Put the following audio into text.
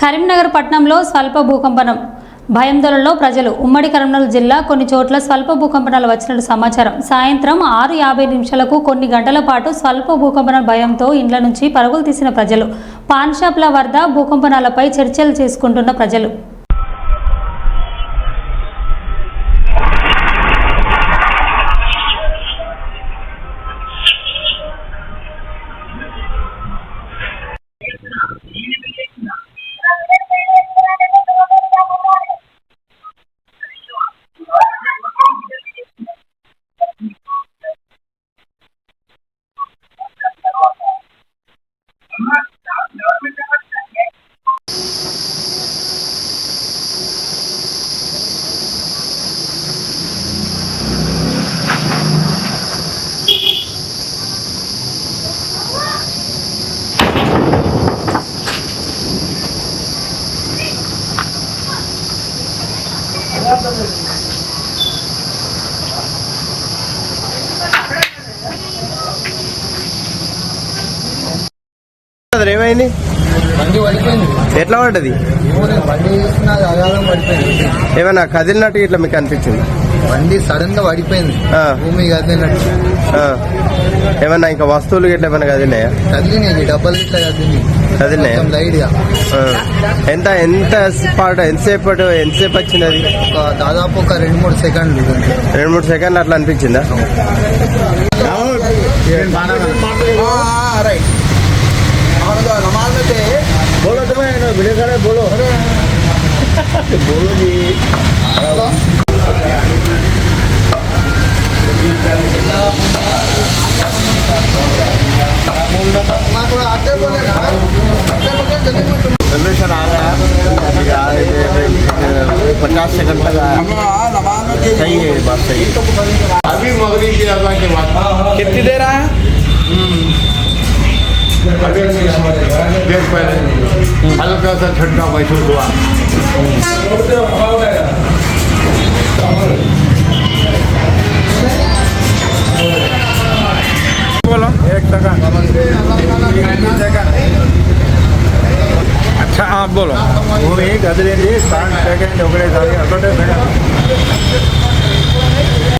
కరీంనగర్ పట్టణంలో స్వల్ప భూకంపనం. భయాందోళనలో ప్రజలు ఉమ్మడి కరీంనగర్ జిల్లా కొన్ని చోట్ల స్వల్ప భూకంపనాలు వచ్చినట్టు సమాచారం. సాయంత్రం ఆరు యాభై నిమిషాలకు కొన్ని గంటల పాటు స్వల్ప భూకంపన భయంతో ఇండ్ల నుంచి పరుగులు తీసిన ప్రజలు. పాన్ షాప్ల వద్ద భూకంపనాలపై చర్చలు చేసుకుంటున్న ప్రజలు. ఏమైంది? ఎట్లా పడ్డది? ఏమైనా కదిలినట్టు ఇట్లా మీకు అనిపించింది? బండి సడన్గా పడిపోయింది. భూమి కదిలినట్టు. ఏమన్నా ఇంకా వస్తువులు ఇట్లా ఏమైనా కదిలినాయా? కదిలినాయి డబ్బలు కదిలింది కదిలినాయా. లైట్గా. ఎంత ఎంత పాట ఎంతసేపు ఎంతసేపు వచ్చింది అది? ఒక దాదాపు ఒక రెండు మూడు సెకండ్లు రెండు మూడు సెకండ్లు అట్లా అనిపించిందా? सोल्यूशन आ रहा है। पचास सेकंड तक सही है बात सही है। अभी मगरी की के बाद। कितनी देर आया? देर पहले। हल्का सा झटका महसूस हुआ। બોલો હું એક હદરેથી પાંચ સેકન્ડ ઓગણીસ આવી અકોટે